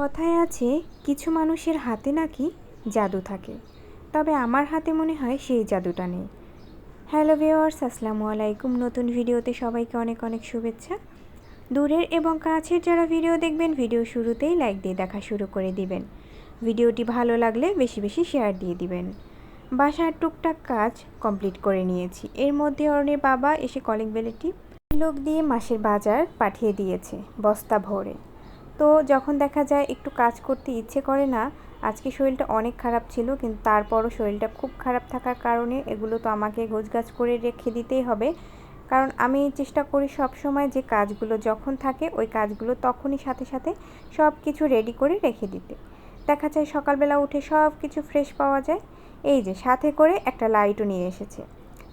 কথায় আছে, কিছু মানুষের হাতে নাকি জাদু থাকে। তবে আমার হাতে মনে হয় সেই জাদুটা নেই। হ্যালো ভিওয়ার্স আসসালামু আলাইকুম। নতুন ভিডিওতে সবাইকে অনেক অনেক শুভেচ্ছা। দূরের এবং কাছের যারা ভিডিও দেখবেন, ভিডিও শুরুতেই লাইক দিয়ে দেখা শুরু করে দিবেন। ভিডিওটি ভালো লাগলে বেশি বেশি শেয়ার দিয়ে দিবেন। বাসার টুকটাক কাজ কমপ্লিট করে নিয়েছি। এর মধ্যে অরণের বাবা এসে কলিং বেলেটি লোক দিয়ে মাসের বাজার পাঠিয়ে দিয়েছে, বস্তা ভরে। তো যখন দেখা যায় একটু কাজ করতে ইচ্ছে করে না, আজকে শরীরটা অনেক খারাপ ছিল, কিন্তু তারপরও শরীরটা খুব খারাপ থাকার কারণে এগুলো তো আমাকে গোছগাছ করে রেখে দিতেই হবে। কারণ আমি চেষ্টা করি সব সময় যে কাজগুলো যখন থাকে, ওই কাজগুলো তখনই সাথে সাথে সব কিছু রেডি করে রেখে দিতে। দেখা যায় সকালবেলা উঠে সব কিছু ফ্রেশ পাওয়া যায়। এই যে, সাথে করে একটা লাইটও নিয়ে এসেছে।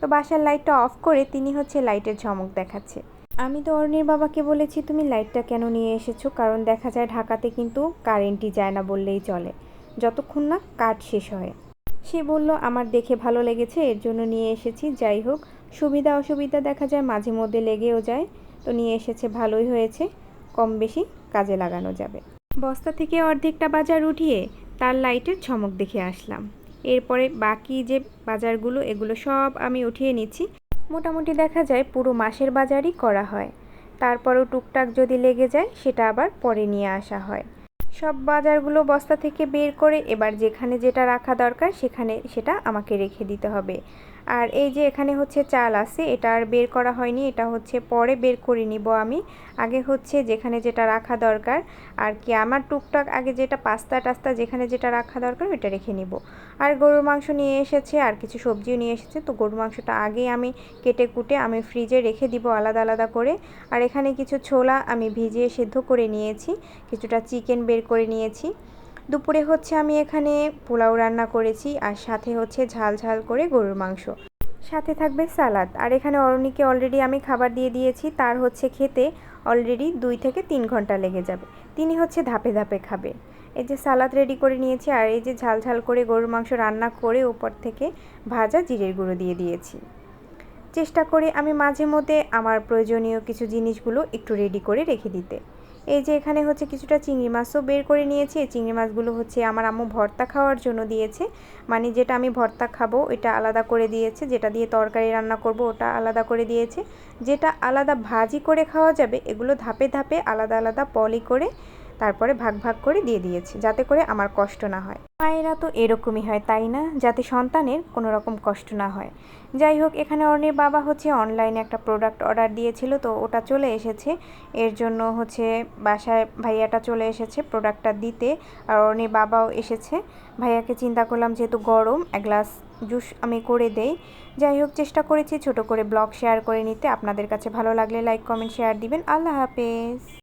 তো বাসার লাইটটা অফ করে তিনি হচ্ছে লাইটের ঝমক দেখাচ্ছে। আমি তো অরণির বাবাকে বলেছি, তুমি লাইটটা কেন নিয়ে এসেছ? কারণ দেখা যায় ঢাকাতে কিন্তু কারেন্টই যায় না বললেই চলে। যতক্ষণ না কাঠ শেষ হয়। সে বলল, আমার দেখে ভালো লেগেছে, এর জন্য নিয়ে এসেছি, যাই হোক। সুবিধা অসুবিধা দেখা যায় মাঝে মধ্যে লেগেও যায়, তো নিয়ে এসেছে, ভালোই হয়েছে। কম বেশি কাজে লাগানো যাবে। বস্তা থেকে অর্ধেকটা বাজার উঠিয়ে তার লাইটের ঝমক দেখে আসলাম। এরপরে বাকি যে বাজারগুলো, এগুলো সব আমি উঠিয়ে নিচ্ছি। মোটামুটি দেখা যায় পুরো মাসের বাজারই করা হয়। তারপরও টুকটাক যদি লেগে যায়, সেটা আবার পরে নিয়ে আসা হয়। সব বাজারগুলো বস্তা থেকে বের করে এবার যেখানে যেটা রাখা দরকার, সেখানে সেটা আমাকে রেখে দিতে হবে। আর এই যে এখানে হচ্ছে চাল আছে, এটা আর বের করা হয়নি, এটা হচ্ছে পরে বের করে নিব আমি। আগে হচ্ছে যেখানে যেটা রাখা দরকার, আর কি আমার টুকটাক আগে যেটা পাস্তা টাস্তা যেখানে যেটা রাখা দরকার ওইটা রেখে নিব। আর গরুর মাংস নিয়ে এসেছে, আর কিছু সবজিও নিয়ে এসেছে, তো গরুর মাংসটা আগেই আমি কেটে কুটে আমি ফ্রিজে রেখে দিব আলাদা আলাদা করে। আর এখানে কিছু ছোলা আমি ভিজিয়ে সেদ্ধ করে নিয়েছি, কিছুটা চিকেন বের করে নিয়েছি। দুপুরে হচ্ছে আমি এখানে পোলাও রান্না করেছি আর সাথে হচ্ছে ঝাল ঝাল করে গরুর মাংস। সাথে থাকবে সালাদ। আর এখানে অরণিকে অলরেডি আমি খাবার দিয়ে দিয়েছি, তার হচ্ছে খেতে অলরেডি দুই থেকে তিন ঘণ্টা লেগে যাবে। তিনি হচ্ছে ধাপে ধাপে খাবে। এই যে সালাদ রেডি করে নিয়েছি আর এই যে ঝাল ঝাল করে গরুর মাংস রান্না করে উপর থেকে ভাজা জিরের গুঁড়ো দিয়ে দিয়েছি। চেষ্টা করি আমি মাঝে মধ্যে আমার প্রয়োজনীয় কিছু জিনিসগুলো একটু রেডি করে রেখে দিতে। এই যে এখানে হচ্ছে কিছুটা চিংড়ি মাছও বের করে নিয়েছি। এই চিংড়ি মাছগুলো হচ্ছে আমার আম্মু ভর্তা খাওয়ার জন্য দিয়েছে। মানে যেটা আমি ভর্তা খাব, এটা আলাদা করে দিয়েছে। যেটা দিয়ে তরকারি রান্না করব, ওটা আলাদা করে দিয়েছে। যেটা আলাদা ভাজি করে খাওয়া যাবে, এগুলো ধাপে ধাপে আলাদা আলাদা পলি করে তারপরে ভাগ ভাগ করে দিয়ে দিয়েছি, যাতে করে আমার কষ্ট না হয়। মায়েরা তো এরকমই হয়, তাই না? যাতে সন্তানের কোনো রকম কষ্ট না হয়। যাই হোক, এখানে অর্ণের বাবা হচ্ছে অনলাইনে একটা প্রোডাক্ট অর্ডার দিয়েছিল, তো ওটা চলে এসেছে। এর জন্য হচ্ছে বাসায় ভাইয়াটা চলে এসেছে প্রোডাক্টটা দিতে, আর অর্ণের বাবাও এসেছে। ভাইয়াকে চিন্তা করলাম, যেহেতু গরম, এক গ্লাস জুস আমি করে দেই। যাই হোক, চেষ্টা করেছি ছোট করে ব্লগ শেয়ার করে নিতে। আপনাদের কাছে ভালো লাগলে লাইক কমেন্ট শেয়ার দিবেন। আল্লাহ হাফেজ।